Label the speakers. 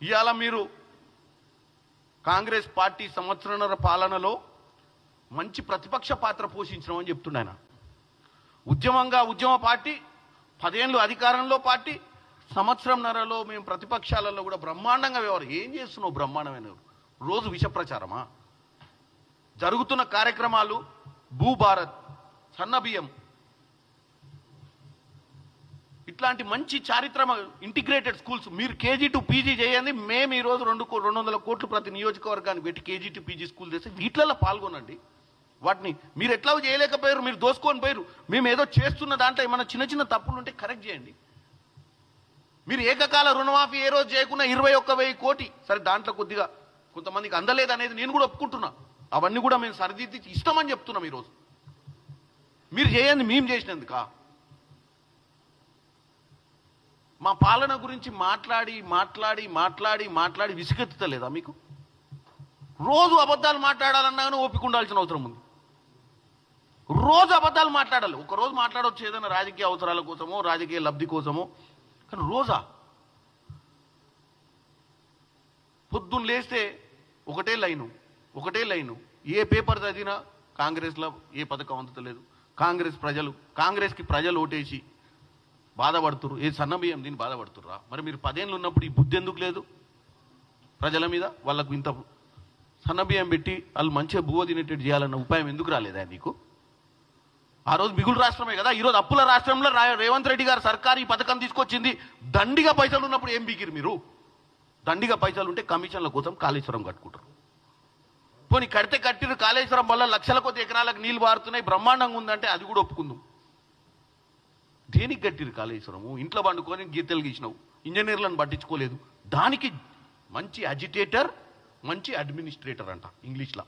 Speaker 1: ఇవాళ మీరు కాంగ్రెస్ పార్టీ సంవత్సరన్నర పాలనలో మంచి ప్రతిపక్ష పాత్ర పోషించినామని చెప్తున్నాయన ఉద్యమంగా ఉద్యమ పార్టీ పదేళ్ళు అధికారంలో పార్టీ సంవత్సరంన్నరలో మేము ప్రతిపక్షాలలో కూడా బ్రహ్మాండంగా వ్యవహారం. ఏం చేస్తున్నావు బ్రహ్మాండమైన రోజు విష ప్రచారమా జరుగుతున్న కార్యక్రమాలు భూభారత్ సన్నబియ్యం ఇట్లాంటి మంచి చారిత్రమ ఇంటిగ్రేటెడ్ స్కూల్స్ మీరు కేజీ టు పీజీ చేయండి. మేము ఈ రోజు రెండు కో- రెండు వందల కోట్లు ప్రతి నియోజకవర్గానికి పెట్టి కేజీ టు పీజీ స్కూల్ చేసి వీటిలలో పాల్గొనండి. వాటిని మీరు ఎట్లా చేయలేకపోయారు మీరు దోసుకొని పోయారు. మేము ఏదో చేస్తున్న దాంట్లో ఏమైనా చిన్న చిన్న తప్పులు ఉంటే కరెక్ట్ చేయండి. మీరు ఏకకాల రుణమాఫీ ఏ రోజు చేయకుండా ఇరవై ఒక్క వెయ్యి కోటి సరే దాంట్లో కొద్దిగా కొంతమందికి అందలేదు అనేది నేను కూడా ఒప్పుకుంటున్నా. అవన్నీ కూడా మేము సరిదిద్ది ఇష్టమని చెప్తున్నాం ఈరోజు. మీరు చేయండి మేము చేసినందుకా? మా పాలన గురించి మాట్లాడి మాట్లాడి మాట్లాడి మాట్లాడి విసుగెత్తుతలేదా మీకు? రోజు అబద్ధాలు మాట్లాడాలన్నా కానీ ఓపిక ఉండాల్సిన అవసరం ఉంది. రోజు అబద్ధాలు మాట్లాడాలి. ఒకరోజు మాట్లాడవచ్చు ఏదైనా రాజకీయ అవసరాల కోసమో రాజకీయ లబ్ధి కోసమో కానీ రోజా? పొద్దున్న లేస్తే ఒకటే లైను ఒకటే లైను. ఏ పేపర్ చదివినా కాంగ్రెస్లో ఏ పథకం అందుతలేదు. కాంగ్రెస్ ప్రజలు కాంగ్రెస్కి ప్రజలు ఓటేసి బాధపడుతురు ఏ సన్నబియ్యం దీన్ని బాధపడుతుర్రా? మరి మీరు పదేళ్ళు ఉన్నప్పుడు ఈ బుద్ధి ఎందుకు లేదు? ప్రజల మీద వాళ్ళకు ఇంత సన్నబియ్యం పెట్టి వాళ్ళు మంచిగా బువ్వ తినేటట్టు చేయాలన్న ఉపాయం ఎందుకు రాలేదా నీకు? ఆ రోజు మిగులు రాష్ట్రమే కదా? ఈరోజు అప్పుల రాష్ట్రంలో రా- రేవంత్ రెడ్డి గారు సర్కారు ఈ పథకం తీసుకొచ్చింది. దండిగా పైసలు ఉన్నప్పుడు ఏం బీకిరు మీరు? దండిగా పైసలు ఉంటే కమిషన్ల కోసం కాళేశ్వరం కట్టుకుంటారు. పోనీ కడితే కట్టిరు కాళేశ్వరం వల్ల లక్షల కొద్ది ఎకరాలకు నీళ్ళు పారుతున్నాయి బ్రహ్మాండంగా ఉందంటే అది కూడా ఒప్పుకుందాం. దేనికి కట్టిరు కాళేశ్వరము? ఇంట్లో పండుకొని గీతలు గీసినావు. ఇంజనీర్లను పట్టించుకోలేదు. దానికి మంచి అజిటేటర్ మంచి అడ్మినిస్ట్రేటర్ అంట ఇంగ్లీష్లో